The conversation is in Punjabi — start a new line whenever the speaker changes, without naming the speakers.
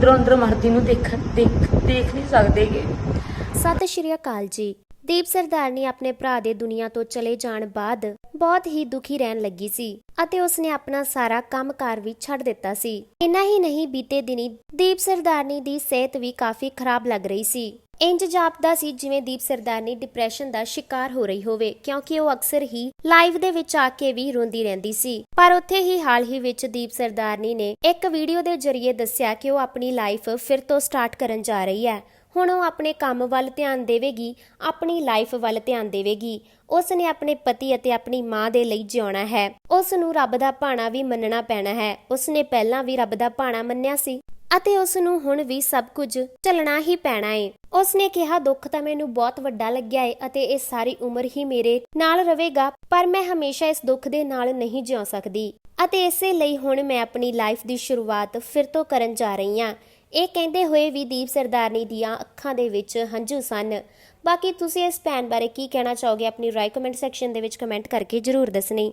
ਅੰਦਰੋਂ ਅੰਦਰ ਮਰਦੀ ਨੂੰ ਦੇਖ ਦੇਖ ਦੇਖ ਨਹੀਂ ਸਕਦੇਗੇ
ਸਤਿ ਸ਼੍ਰੀ ਅਕਾਲ ਜੀ। ਦੀਪ ਸਰਦਾਰਨੀ ਆਪਣੇ ਭਰਾ ਦੇ ਦੁਨੀਆ ਤੋਂ ਚਲੇ ਜਾਣ ਬਾਅਦ ਬਹੁਤ ਹੀ ਦੁਖੀ ਰਹਿਣ ਲੱਗੀ ਸੀ ਅਤੇ ਉਸਨੇ ਆਪਣਾ ਸਾਰਾ ਕੰਮਕਾਰ ਵੀ ਛੱਡ ਦਿੱਤਾ ਸੀ। ਇੰਨਾ ਹੀ ਨਹੀਂ ਬੀਤੇ ਦਿਨੀ ਦੀਪ ਸਰਦਾਰਨੀ ਦੀ ਸਿਹਤ ਵੀ ਕਾਫੀ ਖਰਾਬ ਲੱਗ ਰਹੀ ਸੀ। ਇੰਜ ਜਾਪਦਾ ਸੀ ਜਿਵੇਂ ਦੀਪ ਸਰਦਾਰਨੀ ਡਿਪਰੈਸ਼ਨ ਦਾ ਸ਼ਿਕਾਰ ਹੋ ਰਹੀ ਹੋਵੇ, ਕਿਉਂਕਿ ਉਹ ਅਕਸਰ ਹੀ ਲਾਈਵ ਦੇ ਵਿੱਚ ਆ ਕੇ ਵੀ ਰੋਂਦੀ ਰਹਿੰਦੀ ਸੀ। ਪਰ ਉੱਥੇ ਹੀ ਹਾਲ ਹੀ ਵਿੱਚ ਦੀਪ ਸਰਦਾਰਨੀ ਨੇ ਇੱਕ ਵੀਡੀਓ ਦੇ ਜ਼ਰੀਏ ਦੱਸਿਆ ਕਿ ਉਹ ਆਪਣੀ ਲਾਈਫ ਫਿਰ ਤੋਂ ਸਟਾਰਟ ਕਰਨ ਜਾ ਰਹੀ ਹੈ। ਹੁਣ ਉਹ ਆਪਣੇ ਕੰਮ ਵੱਲ ਧਿਆਨ ਦੇਵੇਗੀ, ਆਪਣੀ ਲਾਈਫ ਵੱਲ ਧਿਆਨ ਦੇਵੇਗੀ। ਉਸ ਨੇ ਆਪਣੇ ਪਤੀ ਅਤੇ ਆਪਣੀ ਮਾਂ ਦੇ ਲਈ ਜਿਉਣਾ ਹੈ। ਉਸ ਨੂੰ ਰੱਬ ਦਾ ਭਾਣਾ ਵੀ ਮੰਨਣਾ ਪੈਣਾ ਹੈ। ਉਸ ਨੇ ਪਹਿਲਾਂ ਵੀ ਰੱਬ ਦਾ ਭਾਣਾ ਮੰਨਿਆ ਸੀ। ਅਤੇ ਉਸ ਨੂੰ ਹੁਣ ਵੀ ਸਭ ਕੁਝ ਚੱਲਣਾ ਹੀ ਪੈਣਾ ਏ। ਉਸ ਨੇ ਕਿਹਾ, ਦੁੱਖ ਤਾਂ ਮੈਨੂੰ ਬਹੁਤ ਵੱਡਾ ਲੱਗਿਆ ਏ ਅਤੇ ਇਹ ਸਾਰੀ ਉਮਰ ਹੀ ਮੇਰੇ ਨਾਲ ਰਹੇਗਾ, ਪਰ ਮੈਂ ਹਮੇਸ਼ਾ ਇਸ ਦੁੱਖ ਦੇ ਨਾਲ ਨਹੀਂ ਜਿਉ ਸਕਦੀ। ਅਤੇ ਇਸੇ ਲਈ ਹੁਣ ਮੈਂ ਆਪਣੀ ਲਾਈਫ ਦੀ ਸ਼ੁਰੂਆਤ ਫਿਰ ਤੋਂ ਕਰਨ ਜਾ ਰਹੀ ਹਾਂ ਇਹ ਕਹਿੰਦੇ ਹੋਏ ਵੀ ਦੀਪ ਸਰਦਾਰਨੀ ਦੀਆਂ ਅੱਖਾਂ ਦੇ ਵਿੱਚ ਹੰਝੂ ਸਨ। ਬਾਕੀ ਤੁਸੀਂ ਇਸ ਭੈਣ ਬਾਰੇ ਕੀ ਕਹਿਣਾ ਚਾਹੋਗੇ, ਆਪਣੀ ਰਾਏ ਕਮੈਂਟ ਸੈਕਸ਼ਨ ਦੇ ਵਿੱਚ ਕਮੈਂਟ ਕਰਕੇ ਜਰੂਰ ਦੱਸਣੀ।